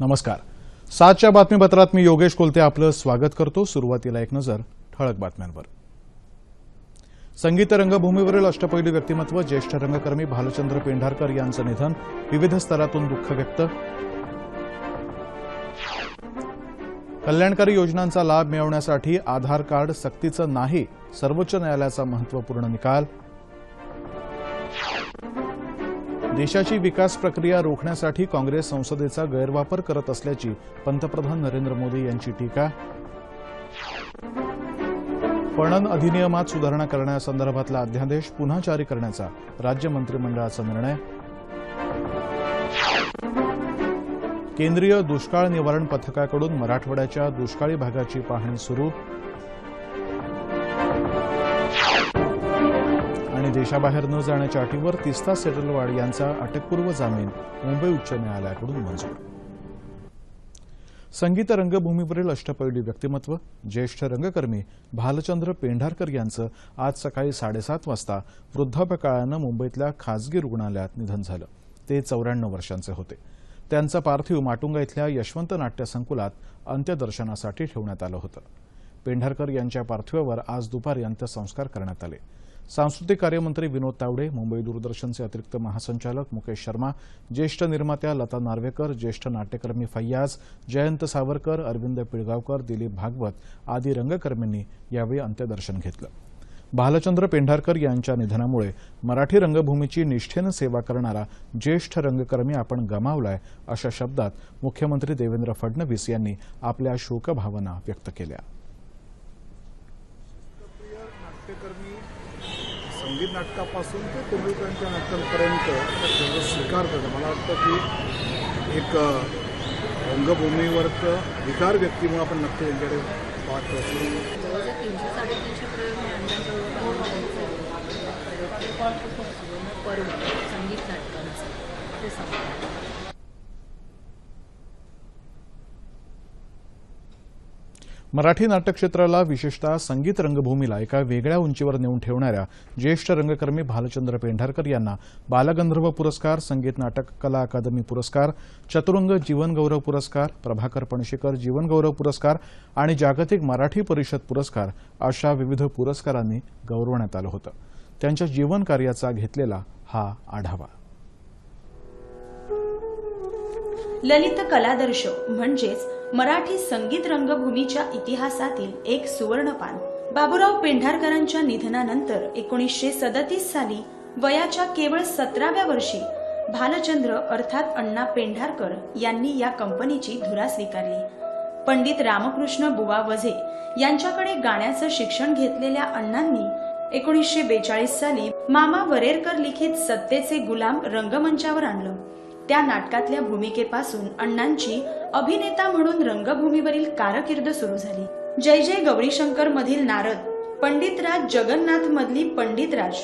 नमस्कार. सातच्या बातमीपत्रात मी योगेश कोलते आपलं स्वागत करतो. सुरुवातीला एक नजर ठळक बातम्यांवर. संगीत रंगभूमीवरील अष्टपैलू व्यक्तिमत्व ज्येष्ठ रंगकर्मी भालचंद्र पेंढारकर यांचं निधन विविध स्तरातून दुःख व्यक्त. कल्याणकारी योजनांचा लाभ मिळवण्यासाठी आधार कार्ड सक्तीचं नाही सर्वोच्च न्यायालयाचा महत्त्वपूर्ण निकाल. देशाची विकास प्रक्रिया रोखण्यासाठी काँग्रेस संसदेचा गैरवापर करत असल्याची पंतप्रधान नरेंद्र मोदी यांची टीका. पणन अधिनियमात सुधारणा करण्यासंदर्भातला अध्यादेश पुन्हा जारी करण्याचा राज्य मंत्रिमंडळाचा निर्णय. केंद्रीय दुष्काळ निवारण पथकाकडून मराठवाड्याच्या दुष्काळी भागाची पाहणी सुरू. देशाबाहेर न जाण्याच्या अटीवर तिस्ता सेटलवाड यांचा अटकपूर्व जामीन मुंबई उच्च न्यायालयाकडून मंजूर. संगीत रंगभूमीवरील अष्टपैलू व्यक्तिमत्व ज्येष्ठ रंगकर्मी भालचंद्र पेंढारकर यांचं आज सकाळी साडेसात वाजता वृद्धापकाळानं मुंबईतल्या खासगी रुग्णालयात निधन झालं. ते चौऱ्याण्णव वर्षांचे होते. त्यांचं पार्थिव माटुंगा इथल्या यशवंत नाट्य संकुलात अंत्यदर्शनासाठी ठेवण्यात आलं होतं. पेंढारकर यांच्या पार्थिवावर आज दुपारी अंत्यसंस्कार करण्यात आले. सांस्कृतिक कार्यमंत्री विनोद तावडे मुंबई दूरदर्शनचे अतिरिक्त महासंचालक मुकेश शर्मा ज्येष्ठ निर्मात्या लता नार्वेकर ज्येष्ठ नाट्यकर्मी फैयाज जयंत सावरकर अरविंद पिळगावकर दिलीप भागवत आदी रंगकर्मींनी यावेळी अंत्यदर्शन घेतलं. भालचंद्र पेंढारकर यांच्या निधनामुळे मराठी रंगभूमीची निष्ठेनं सेवा करणारा ज्येष्ठ रंगकर्मी आपण गमावलाय अशा शब्दात मुख्यमंत्री देवेंद्र फडणवीस यांनी आपल्या शोकभावना व्यक्त केल्या प्रिय नाट्यकर्मी संगीत नाटकापासून ते तेंडुलकरांच्या नाटकांपर्यंत सगळं स्वीकार करतं मला वाटतं की एक रंगभूमीवरचं विकार व्यक्ती म्हणून आपण नक्की त्यांच्याकडे पाहतो तीनशे साडेतीनशे प्रयोग संगीत नाटकांचं ते सांगतात. मराठी नाट्यक्षेत्राला विशेषतः संगीत रंगभूमीला एका वेगळ्या उंचीवर नेऊन ठेवणाऱ्या ज्येष्ठ रंगकर्मी भालचंद्र पेंढारकर यांना बालगंधर्व पुरस्कार संगीत नाटक कला अकादमी पुरस्कार चतुरंग जीवनगौरव पुरस्कार प्रभाकर पणशीकर जीवनगौरव पुरस्कार आणि जागतिक मराठी परिषद पुरस्कार अशा विविध पुरस्कारांनी गौरवण्यात आलं होतं. त्यांच्या जीवनकार्याचा घेतलेला हा आढावा. ललित कलादर्श म्हणजेच मराठी संगीत रंगभूमीच्या इतिहासातील एक सुवर्णपान. बाबूराव पेंढारकरांच्या निधनानंतर एकोणीसशे सदतीस साली वयाच्या केवळ सतराव्या वर्षी भालचंद्र अर्थात अण्णा पेंढारकर यांनी या कंपनीची धुरा स्वीकारली. पंडित रामकृष्ण बुवा वझे यांच्याकडे गाण्याचं शिक्षण घेतलेल्या अण्णांनी एकोणीसशे बेचाळीस साली मामा वरेरकर लिखित सत्तेचे गुलाम रंगमंचावर आणलं. त्या नाटकातल्या भूमिकेपासून अण्णांची अभिनेता म्हणून रंगभूमीवरील कारकीर्द सुरू झाली. जय जय गौरीशंकर मधील नारद पंडितराज जगन्नाथ मधली पंडितराज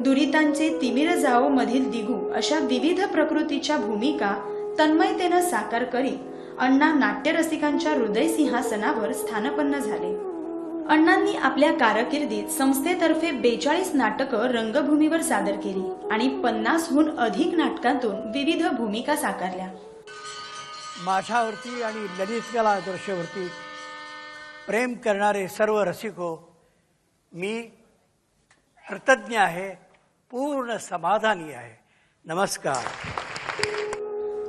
दुरितांचे तिमिर जाओ मधील दिगू अशा विविध प्रकृतीच्या भूमिका तन्मयतेनं साकार करीत अण्णा नाट्यरसिकांच्या हृदय सिंहासनावर स्थानपन्न झाले. अण्णांनी आपल्या कारकिर्दीत संस्थेतर्फे बेचाळीस नाटकं रंगभूमीवर सादर केली आणि पन्नासहून अधिक नाटकांतून विविध भूमिका साकारल्या. माझ्यावरती आणि ललित कला आदर्शवरती प्रेम करणारे सर्व रसिको मी कृतज्ञ आहे पूर्ण समाधानी आहे. नमस्कार.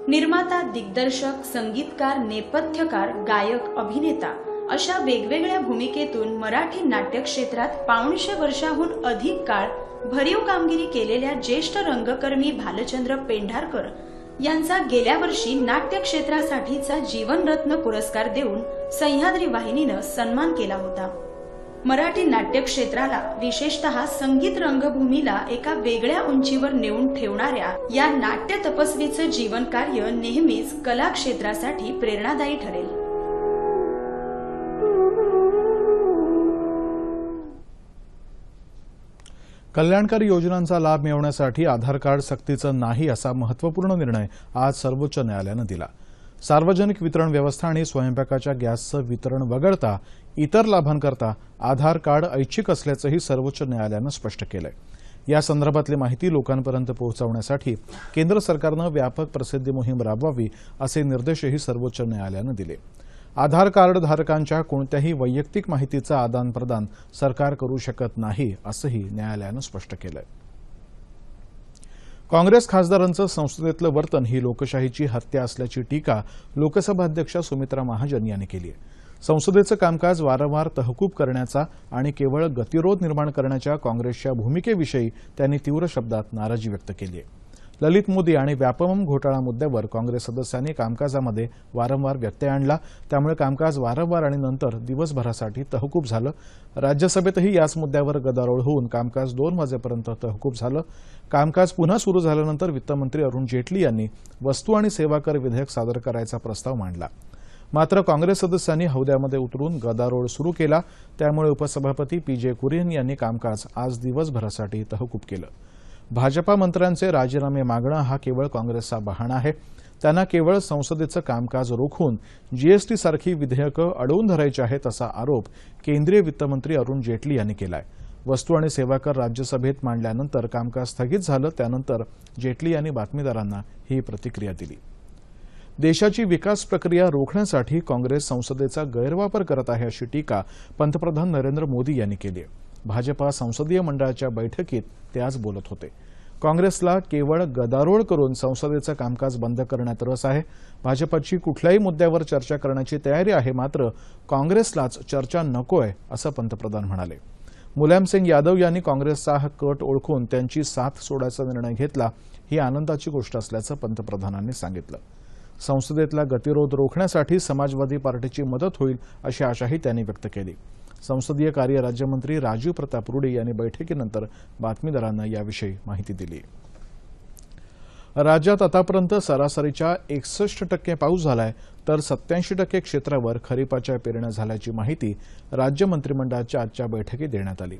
निर्माता दिग्दर्शक संगीतकार नेपथ्यकार गायक अभिनेता अशा वेगवेगळ्या भूमिकेतून मराठी नाट्यक्षेत्रात पाऊणशे वर्षाहून अधिक काळ भरीव कामगिरी केलेल्या ज्येष्ठ रंगकर्मी भालचंद्र पेंढारकर यांचा गेल्या वर्षी नाट्य क्षेत्रासाठीचा जीवनरत्न पुरस्कार देऊन सह्याद्री वाहिनीनं सन्मान केला होता. मराठी नाट्य क्षेत्राला विशेषतः संगीत रंगभूमीला एका वेगळ्या उंचीवर नेऊन ठेवणाऱ्या या नाट्य तपस्वीचं जीवन कार्य नेहमीच कला क्षेत्रासाठी प्रेरणादायी ठरेल. कल्याणकारी योजनांचा लाभ मिळवण्यासाठी आधार कार्ड सक्तीचं नाही असा महत्त्वपूर्ण निर्णय आज सर्वोच्च न्यायालयानं दिला. सार्वजनिक वितरण व्यवस्था आणि स्वयंपाकाच्या गॅसचं वितरण वगळता इतर लाभांकरता आधार कार्ड ऐच्छिक असल्याचंही सर्वोच्च न्यायालयानं स्पष्ट केलंय. या संदर्भातली माहिती लोकांपर्यंत पोहोचवण्यासाठी केंद्र सरकारनं व्यापक प्रसिद्धी मोहीम राबवावी असे निर्देशही सर्वोच्च न्यायालयानं दिले. आधार कार्ड धारकांच्या कोणत्याही वैयक्तिक माहितीचं आदानप्रदान सरकार करू शकत नाही असंही न्यायालयानं स्पष्ट केलंय. काँग्रेस खासदारांचं संसदेतलं वर्तन ही लोकशाहीची हत्या असल्याची टीका लोकसभा अध्यक्षा सुमित्रा महाजन यांनी केली आहे संसदेचं कामकाज वारंवार तहकूब करण्याचा आणि केवळ गतिरोध निर्माण करण्याच्या काँग्रेसच्या भूमिकेविषयी त्यांनी तीव्र शब्दात नाराजी व्यक्त केली आहे ललित मोदी आणि व्यापमम घोटाळा मुद्द्यावर काँग्रेस सदस्यांनी कामकाजामध्ये वारंवार व्यत्यय आणला. त्यामुळे कामकाज वारंवार आणि नंतर दिवसभरासाठी तहकूब झालं. राज्यसभेतही याच मुद्द्यावर गदारोळ होऊन कामकाज दोन वाजेपर्यंत तहकूब झालं. कामकाज पुन्हा सुरू झाल्यानंतर वित्तमंत्री अरुण जेटली यांनी वस्तू आणि सेवा कर विधेयक सादर करायचा प्रस्ताव मांडला. मात्र काँग्रेस सदस्यांनी हौद्यामध्ये उतरून गदारोळ सुरू केला. त्यामुळे उपसभापती पी जे कुरियन यांनी कामकाज आज दिवसभरासाठी तहकूब केलं. भाजपा मंत्र्यांचे राजीनामे मागणं हा केवळ काँग्रेसचा बहाणा आहे. त्यांना केवळ संसदेचं कामकाज रोखून जीएसटी सारखी विधेयकं अडवून धरायची आहेत असा आरोप केंद्रीय वित्तमंत्री अरुण जेटली यांनी केलाय. वस्तू आणि सेवा कर राज्यसभेत मांडल्यानंतर कामकाज स्थगित झालं त्यानंतर जेटली यांनी बातमीदारांना ही प्रतिक्रिया दिली. देशाची विकास प्रक्रिया रोखण्यासाठी काँग्रेस संसदेचा गैरवापर करत आहे अशी टीका पंतप्रधान नरेंद्र मोदी यांनी केली आहे. भाजपा संसदीय मंडळाच्या बैठकीत ते आज बोलत होते. काँग्रेसला केवळ गदारोळ करून संसदेचं कामकाज बंद करण्यात रस आहे. भाजपची कुठल्याही मुद्द्यावर चर्चा करण्याची तयारी आहे मात्र काँग्रेसलाच चर्चा नकोय असं पंतप्रधान म्हणाले. मुलायमसिंग यादव यांनी काँग्रेसचा हा कट ओळखून त्यांची साथ सोडायचा निर्णय घेतला ही आनंदाची गोष्ट असल्याचं पंतप्रधानांनी सांगितलं. संसदेतला गतिरोध रोखण्यासाठी समाजवादी पार्टीची मदत होईल अशी आशाही त्यांनी व्यक्त केली. संसदीय कार्य राज्यमंत्री राजीव प्रताप रुडी यांनी बैठकीनंतर बातमीदारांना याविषयी माहिती दिली. राज्यात आतापर्यंत सरासरीच्या एकसष्ट टक्के पाऊस झालाय तर सत्याऐंशी टक्के क्षेत्रावर खरीपाच्या पेरण्या झाल्याची माहिती राज्य मंत्रिमंडळाच्या आजच्या बैठकीत देण्यात आली.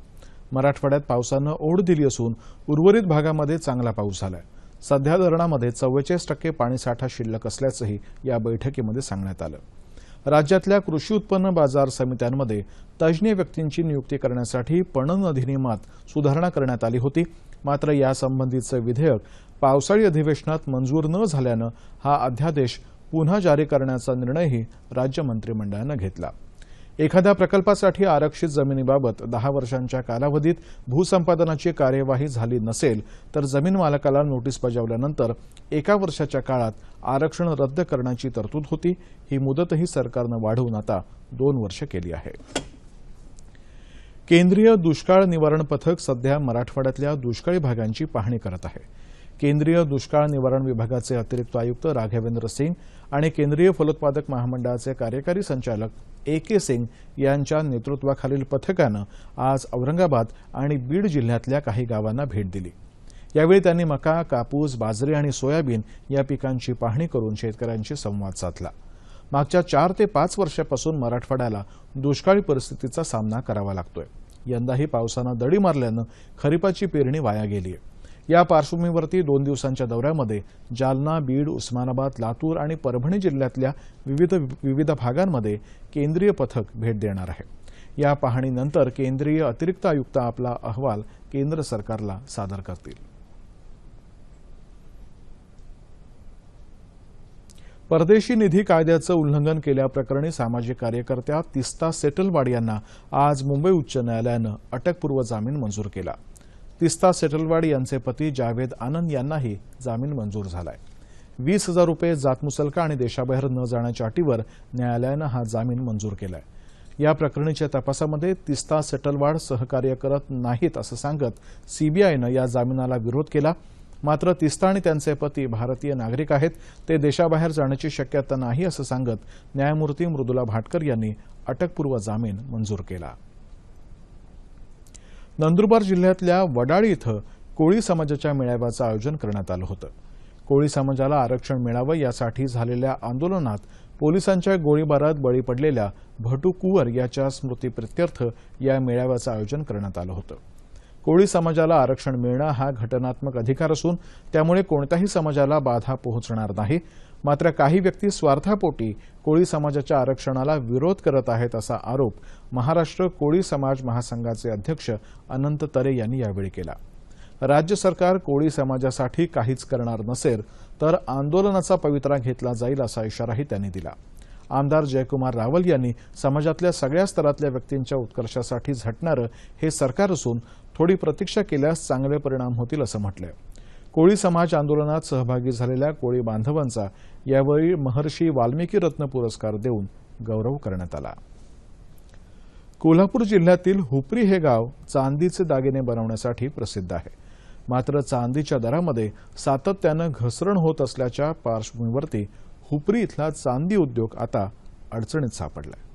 मराठवाड्यात पावसानं ओढ दिली असून उर्वरित भागामध्ये चांगला पाऊस झालाय. सध्या धरणामध्ये चव्वेचाळीस टक्के पाणीसाठा शिल्लक असल्याचंही या बैठकीमध्ये सांगण्यात आलं. राज्यातल्या कृषी उत्पन्न बाजार समित्यांमध्ये तज्ज्ञ व्यक्तींची नियुक्ती करण्यासाठी पणन अधिनियमात सुधारणा करण्यात आली होती. मात्र यासंबंधीचं विधेयक पावसाळी अधिवेशनात मंजूर न झाल्यानं हा अध्यादेश पुन्हा जारी करण्याचा निर्णयही राज्य मंत्रिमंडळानं घेतला. एखाद्या प्रकल्पासाठी आरक्षित जमिनीबाबत दहा वर्षांच्या कालावधीत भूसंपादनाची कार्यवाही झाली नसेल तर जमीन मालकाला नोटीस बजावल्यानंतर एका वर्षाच्या काळात आरक्षण रद्द करण्याची तरतूद होती. ही मुदतही सरकारनं वाढवून आता दोन वर्ष केली आहे. केंद्रीय दुष्काळ निवारण पथक सध्या मराठवाड्यातल्या दुष्काळी भागांची पाहणी करत आहे. केंद्रीय दुष्काळ निवारण विभागाचे अतिरिक्त आयुक्त राघवेंद्र सिंग आणि केंद्रीय फलोत्पादक महामंडळाचे कार्यकारी संचालक ए के सिंग यांच्या नेतृत्वाखालील पथकानं आज औरंगाबाद आणि बीड जिल्ह्यातल्या काही गावांना भेट दिली. यावेळी त्यांनी मका कापूस बाजरी आणि सोयाबीन या पिकांची पाहणी करून शेतकऱ्यांशी संवाद साधला. मागच्या चार ते पाच वर्षापासून मराठवाड्याला दुष्काळी परिस्थितीचा सामना करावा लागतोय. यंदाही पावसानं दडी मारल्यानं खरीपाची पेरणी वाया गेली आहे या पार्श्वभूमीवरती दोन दिवसांच्या दौऱ्यामध्ये जालना बीड उस्मानाबाद लातूर आणि परभणी जिल्ह्यातल्या विविध विविध भागांमध्ये केंद्रीय पथक भेट देणार आहे. या पाहणीनंतर केंद्रीय अतिरिक्त आयुक्त आपला अहवाल केंद्र सरकारला सादर करतील. परदेशी निधी कायद्याचं उल्लंघन केल्याप्रकरणी सामाजिक कार्यकर्त्या तिस्ता सेटलवाड यांना आज मुंबई उच्च न्यायालयानं अटकपूर्व जामीन मंजूर केला. तिस्ता सेटलवाड यांचे पती जावेद आनंद यांनाही जामीन मंजूर झालाय. वीस हजार रुपये जातमुसलका आणि देशाबाहेर न जाण्याच्या अटीवर न्यायालयानं हा जामीन मंजूर केलाय. या प्रकरणीच्या तपासामध्ये तिस्ता सेटलवाड सहकार्य करत नाहीत असं सांगत सीबीआयनं या जामिनाला विरोध केला. मात्र तिस्ता आणि त्यांचे पती भारतीय नागरिक आहेत ते देशाबाहेर जाण्याची शक्यता नाही असं सांगत न्यायमूर्ती मृदुला भाटकर यांनी अटकपूर्व जामीन मंजूर केला. नंदुरबार जिल्ह्यातल्या वडाळी इथं कोळी समाजाच्या मेळाव्याचं आयोजन करण्यात आलं होतं. कोळी समाजाला आरक्षण मिळावं यासाठी झालेल्या आंदोलनात पोलिसांच्या गोळीबारात बळी पडलेल्या भटू कुवर याच्या स्मृतीप्रित्यर्थ या मेळाव्याचं आयोजन करण्यात आलं होतं. कोळी समाजाला आरक्षण मिळणं हा घटनात्मक अधिकार असून त्यामुळे कोणत्याही समाजाला बाधा पोहोचणार नाही. मात्र काही व्यक्ती स्वार्थापोटी कोळी समाजाच्या आरक्षणाला विरोध करत आहेत असा आरोप महाराष्ट्र कोळी समाज महासंघाचे अध्यक्ष अनंत तरे यांनी यावेळी केला. राज्य सरकार कोळी समाजासाठी काहीच करणार नसेल तर आंदोलनाचा पवित्रा घेतला जाईल असा इशाराही त्यांनी दिला. आमदार जयकुमार रावल यांनी समाजातल्या सगळ्या स्तरातल्या व्यक्तींच्या उत्कर्षासाठी झटणारं हे सरकार असून थोडी प्रतीक्षा केल्यास चांगले परिणाम होतील असं म्हटलंय. कोळी समाज आंदोलनात सहभागी झालेल्या कोळी बांधवांचा यावेळी महर्षी वाल्मिकी रत्न पुरस्कार देऊन गौरव करण्यात आला. कोल्हापूर जिल्ह्यातील हुपरी हे गाव चांदीचे दागिने बनवण्यासाठी प्रसिद्ध आहे. मात्र चांदीच्या दरामध्ये सातत्यानं घसरण होत असल्याच्या पार्श्वभूमीवरती हुपरी इथला चांदी उद्योग आता अडचणीत सापडलाय.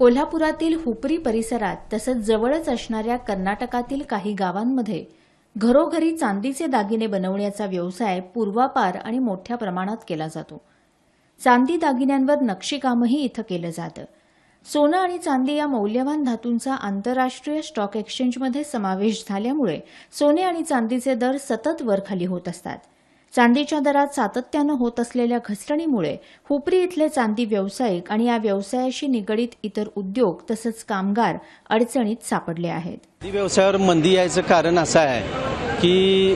कोल्हापुरातील हुपरी परिसरात तसंच जवळच असणाऱ्या कर्नाटकातील काही गावांमध्ये घरोघरी चांदीचे दागिने बनवण्याचा व्यवसाय पूर्वापार आणि मोठ्या प्रमाणात केला जातो. चांदी दागिन्यांवर नक्षीकामही इथं केलं जातं. सोनं आणि चांदी या मौल्यवान धातूंचा आंतरराष्ट्रीय स्टॉक एक्सचेंजमध्ये समावेश झाल्यामुळे सोने आणि चांदीचे दर सतत वरखाली होत असतात. चांदीच्या दरात सातत्यानं होत असलेल्या घसरणीमुळे हुपरी इथले चांदी व्यावसायिक आणि या व्यवसायाशी निगडीत इतर उद्योग तसंच कामगार अडचणीत सापडले आहेत. चांदी व्यवसायावर मंदी यायचं कारण असं आहे की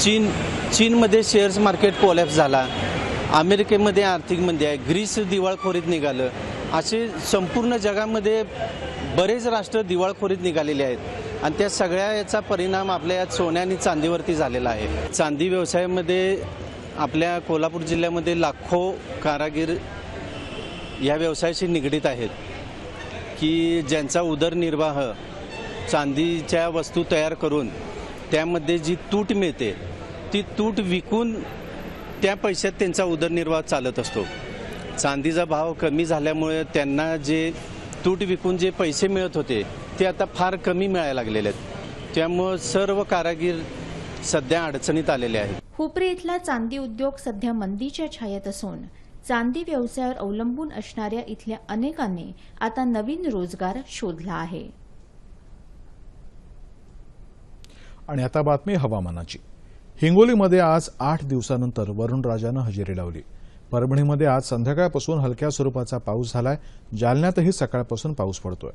चीन चीनमध्ये शेअर्स मार्केट कोलॅप्स झाला. अमेरिकेमध्ये आर्थिक मंदी आहे. ग्रीस दिवाळखोरीत निघालं. असे संपूर्ण जगामध्ये बरेच राष्ट्र दिवाळखोरीत निघालेले आहेत. आणि त्या सगळ्या याचा परिणाम आपल्या यात सोन्या आणि चांदीवरती झालेला आहे. चांदी व्यवसायामध्ये आपल्या कोल्हापूर जिल्ह्यामध्ये लाखो कारागीर या व्यवसायाशी निगडीत आहेत की ज्यांचा उदरनिर्वाह चांदीच्या वस्तू तयार करून त्यामध्ये जी तूट मिळते ती तूट विकून त्या पैशात त्यांचा उदरनिर्वाह चालत असतो. चांदीचा भाव कमी झाल्यामुळे त्यांना जे तूट विकून जे पैसे मिळत होते ते आता फार कमी मिळायला लागलेले आहेत. त्यामुळं सर्व कारागीर सध्या अडचणीत आलेले आहेत. हुपरी इथला चांदी उद्योग सध्या मंदीच्या छायेत असून चांदी व्यवसायावर अवलंबून असणाऱ्या इथल्या अनेकांनी आता नवीन रोजगार शोधला आहे. आणि आता बातमी हवामानाची. हिंगोलीमध्ये आज आठ दिवसानंतर वरुणराजानं हजेरी लावली. परभणीमध्ये आज संध्याकाळपासून हलक्या स्वरूपाचा पाऊस झालाय. जालन्यातही सकाळपासून पाऊस पडतोय.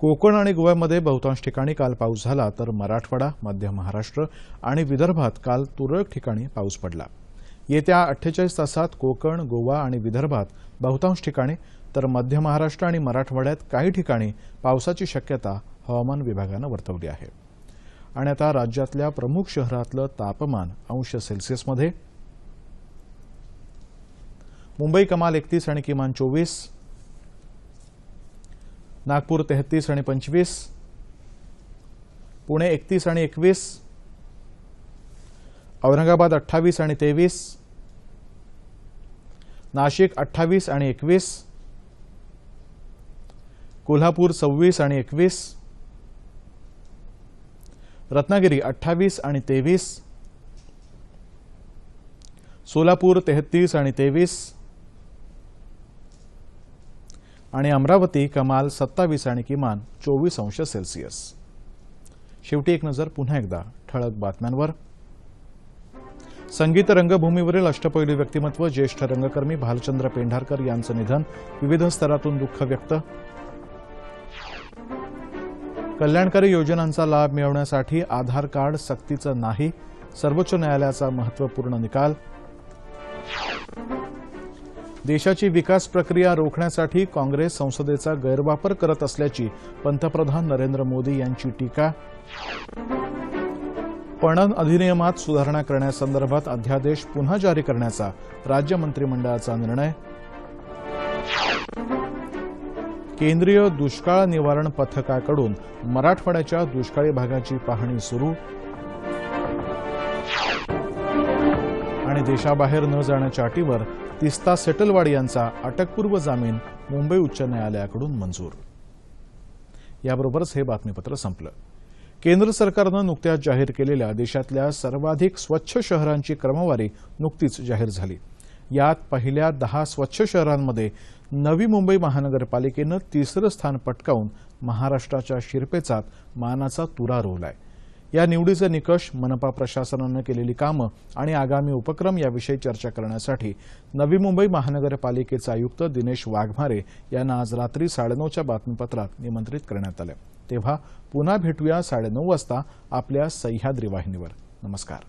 कोकण आणि गोव्यामध्ये बहुतांश ठिकाणी काल पाऊस झाला तर मराठवाडा मध्य महाराष्ट्र आणि विदर्भात काल तुरळक ठिकाणी पाऊस पडला. येत्या अठ्ठेचाळीस तासात कोकण गोवा आणि विदर्भात बहुतांश ठिकाणी तर मध्य महाराष्ट्र आणि मराठवाड्यात काही ठिकाणी पावसाची शक्यता हवामान विभागानं वर्तवली आहे. आणि आता राज्यातल्या प्रमुख शहरातलं तापमान अंश सेल्सिअसमध्ये. मुंबई कमाल एकतीस आणि किमान चोवीस नागपूर तेहतीस आणि पंचवीस पुणे एकतीस आणि एकवीस औरंगाबाद अठ्ठावीस आणि तेवीस नाशिक अठ्ठावीस आणि एकवीस कोल्हापूर सव्वीस आणि एकवीस रत्नागिरी अठ्ठावीस आणि तेवीस सोलापूर तेहतीस आणि तेवीस आणि अमरावती कमाल सत्तावीस आणि किमान चोवीस अंश सेल्सिअस. शेवटी एक नजर पुन्हा एकदा ठळक बातम्यांवर. संगीत रंगभूमीवरील अष्टपैलू व्यक्तिमत्व ज्येष्ठ रंगकर्मी भालचंद्र पेंढारकर यांचं निधन विविध स्तरातून दुःख व्यक्त. कल्याणकारी योजनांचा लाभ मिळवण्यासाठी आधार कार्ड सक्तीचं नाही सर्वोच्च न्यायालयाचा महत्त्वपूर्ण निकाल. देशाची विकास प्रक्रिया रोखण्यासाठी काँग्रेस संसदेचा गैरवापर करत असल्याची पंतप्रधान नरेंद्र मोदी यांची टीका. पणन अधिनियमात सुधारणा करण्यासंदर्भात अध्यादेश पुन्हा जारी करण्याचा राज्य मंत्रिमंडळाचा निर्णय. केंद्रीय दुष्काळ निवारण पथकाकडून मराठवाड्याच्या दुष्काळी भागाची पाहणी सुरू. आणि देशाबाहेर न जाण्याच्या अटीवर तिस्ता सेटलवाड यांचा अटकपूर्व जामीन मुंबई उच्च न्यायालयाकडून मंजूर. याबरोबरच हे बातमीपत्र संपलं. केंद्र सरकारनं नुकत्याच जाहीर केलेल्या देशातल्या सर्वाधिक स्वच्छ शहरांची क्रमवारी नुकतीच जाहीर झाली. यात पहिल्या दहा स्वच्छ शहरांमध्ये नवी मुंबई महानगरपालिकेनं तिसरं स्थान पटकावून महाराष्ट्राच्या शिरपेचात मानाचा तुरा रोवलाय. या निवडीचे निकष मनपा प्रशासनानं केलेली कामं आणि आगामी उपक्रम याविषयी चर्चा करण्यासाठी नवी मुंबई महानगरपालिकेचे आयुक्त दिनेश वाघमारे यांना आज रात्री साडेनऊच्या बातमीपत्रात निमंत्रित करण्यात आलं. तेव्हा पुन्हा भेटूया साडेनऊ वाजता आपल्या सह्याद्री वाहिनीवर. नमस्कार.